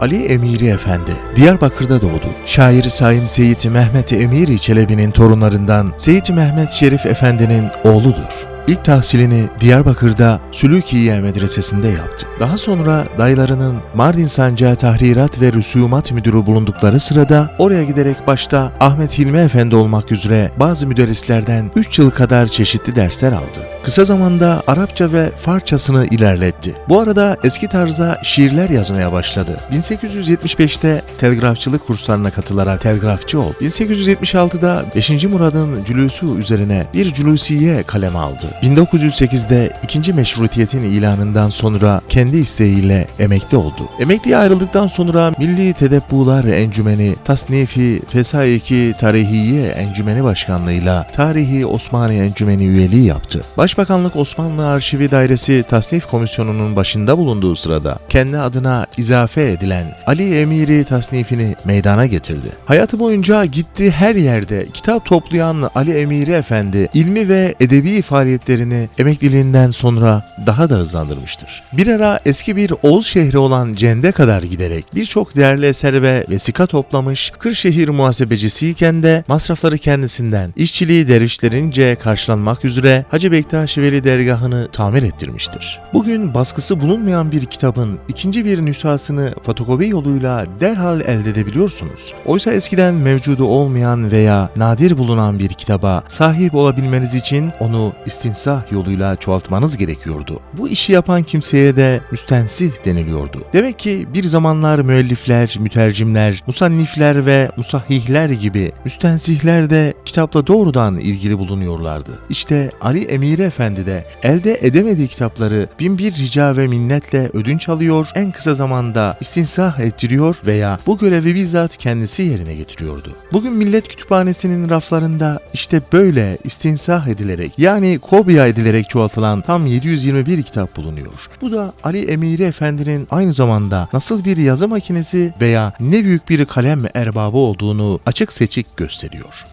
Ali Emiri Efendi Diyarbakır'da doğdu. Şair Saim Seyit Mehmet Emiri Çelebi'nin torunlarından Seyit Mehmet Şerif Efendi'nin oğludur. İlk tahsilini Diyarbakır'da Sülükiye Medresesi'nde yaptı. Daha sonra dayılarının Mardin Sancağı Tahrirat ve Rüsumat Müdürü bulundukları sırada oraya giderek başta Ahmet Hilmi Efendi olmak üzere bazı müderrislerden 3 yıl kadar çeşitli dersler aldı. Kısa zamanda Arapça ve Farsçasını ilerletti. Bu arada eski tarzda şiirler yazmaya başladı. 1875'te telgrafçılık kurslarına katılarak telgrafçı oldu. 1876'da 5. Murad'ın cülüsü üzerine bir cülüsiye kaleme aldı. 1908'de ikinci meşrutiyetin ilanından sonra kendi isteğiyle emekli oldu. Emekliye ayrıldıktan sonra Milli Tedebbular Encümeni Tasnifi Fesaiki Tarihiye Encümeni Başkanlığıyla Tarihi Osmaniye Encümeni üyeliği yaptı. Başbakanlık Osmanlı Arşivi Dairesi Tasnif Komisyonu'nun başında bulunduğu sırada kendi adına izafe edilen Ali Emiri tasnifini meydana getirdi. Hayatı boyunca gittiği her yerde kitap toplayan Ali Emiri Efendi ilmi ve edebi faaliyetlerini emekliliğinden sonra daha da hızlandırmıştır. Bir ara eski bir Oğuz şehri olan Cende kadar giderek birçok değerli eser ve vesika toplamış, Kırşehir muhasebecisiyken de masrafları kendisinden, işçiliği dervişlerince karşılanmak üzere Hacı Bektaş Veli dergahını tamir ettirmiştir. Bugün baskısı bulunmayan bir kitabın ikinci bir nüshasını fotokopi yoluyla derhal elde edebiliyorsunuz. Oysa eskiden mevcudu olmayan veya nadir bulunan bir kitaba sahip olabilmeniz için onu istinsah yoluyla çoğaltmanız gerekiyordu. Bu işi yapan kimseye de müstensih deniliyordu. Demek ki bir zamanlar müellifler, mütercimler, musannifler ve musahihler gibi müstensihler de kitapla doğrudan ilgili bulunuyorlardı. İşte Ali Emiri Efendi de elde edemediği kitapları binbir rica ve minnetle ödünç alıyor, en kısa zamanda istinsah ettiriyor veya bu görevi bizzat kendisi yerine getiriyordu. Bugün Millet Kütüphanesi'nin raflarında işte böyle istinsah edilerek yani kopya edilerek çoğaltılan tam 721 kitap bulunuyor. Bu da Ali Emiri Efendi'nin aynı zamanda nasıl bir yazı makinesi veya ne büyük bir kalem erbabı olduğunu açık seçik gösteriyor.